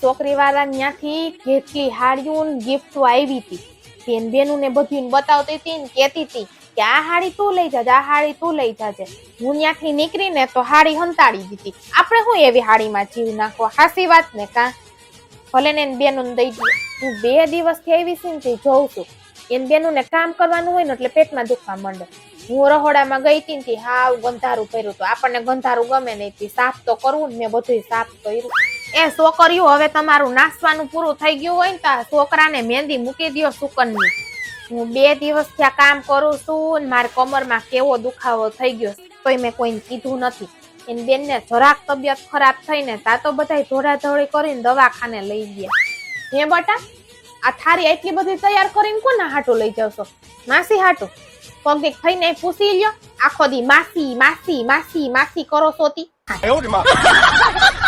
છોકરી વાળા ત્યાંથી કેટલી હાડીઓ ગિફ્ટો આવી હતી. બેન બેનું ને બધું બતાવતી હતી ને કહેતી હતી કે આ હાડી તું લઈ જાજે, આ હાડી તું લઈ જાજે. હું ત્યાંથી નીકળીને તો હાડી હંતાડી દીધી. આપણે શું એવી હાડીમાં જીવ નાખો? હાસી વાત ને કા? ભલે ને બેનું દઈ દઈએ. હું બે દિવસથી આવી છું ને જોઉં છું. એને બેનું ને કામ કરવાનું હોય ને એટલે પેટમાં દુખવા માંડે. હું રહોડામાં ગઈ હતી ને હાવ ગંધારું કર્યું હતું. આપણને ગંધારું ગમે નહીં. સાફ તો કરવું ને મેં બધું સાફ કર્યું. એ છોકરીઓ હવે તમારું નાસવાનું પૂરું થઈ ગયું હોય ને તો છોકરાને મહેંદી મૂકી દો સુકનની. હું બે દિવસ ત્યાં કામ કરું છું ને મારા કમરમાં કેવો દુખાવો થઈ ગયો તોય મેં કોઈને કીધું નથી. એની બેનને જરાક તબિયત ખરાબ થઈને તા તો બધા ધોળાધોળી કરીને દવાખાને લઈ ગયા. હે બટા આ થારી એટલી બધી તૈયાર કરીને કોને હાટું લઈ જશો? માસી હાટું? પગે થઈને પૂછી લ્યો આખો દી માસી માસી માસી માસી કરો સોતી.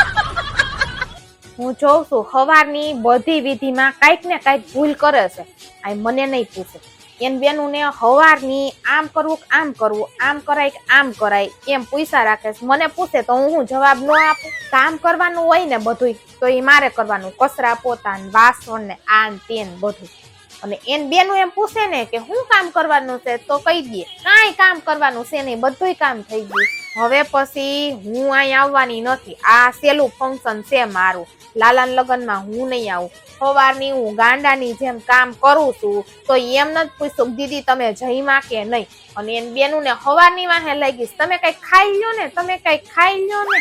હું જોઉં છું સવારની બધી વિધિમાં કાંઈક ને કાંઈક ભૂલ કરે છે. આ મને નહીં પૂછે. એન બેનુને હવારની આમ કરવું આમ કરવું, આમ કરાય કે આમ કરાય, એમ પૈસા રાખે છે. મને પૂછે તો હું હું જવાબ ન આપું? કામ કરવાનું હોય ને બધું તો એ મારે કરવાનું. કચરા પોતા વાસણ ને આન તેન બધું. અને એન બેનું એમ પૂછે ને કે હું કામ કરવાનું છે, તો કહી દે. કાંઈ કામ કરવાનું છે નહીં, બધુંય કામ થઈ ગયું હવે પછી હું અહીં આવવાની નથી. આ સેલું ફંક્શન છે મારું. લાલાન લગ્નમાં હું નહીં આવું. સવારની હું ગાંડાની જેમ કામ કરું છું, તો એમ નથી પૂછું દીદી તમે જઈમાં કે નહીં? અને એન બેનું ને સવારની વાહે લઈ ગઈશ તમે કઈ ખાઈ લ્યો ને, તમે કઈ ખાઈ લ્યો ને?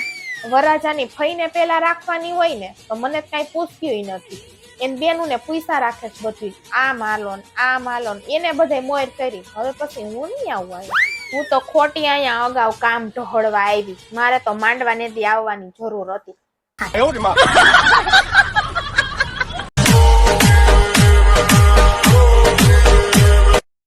વરાજાની ફઈને પેલા રાખવાની હોય ને, તો મને કઈ પૂછ્યું નથી. એન બેનું ને પૈસા રાખે છે બધું આ માલો ને આ માલો ને એને બધે મોર કરી, હવે પછી હું નહીં આવું અહીંયા હું તો ખોટી અહીંયા અગાઉ કામ ઢોળવા આવી. મારે તો માંડવા દી આવવાની જરૂર હતી.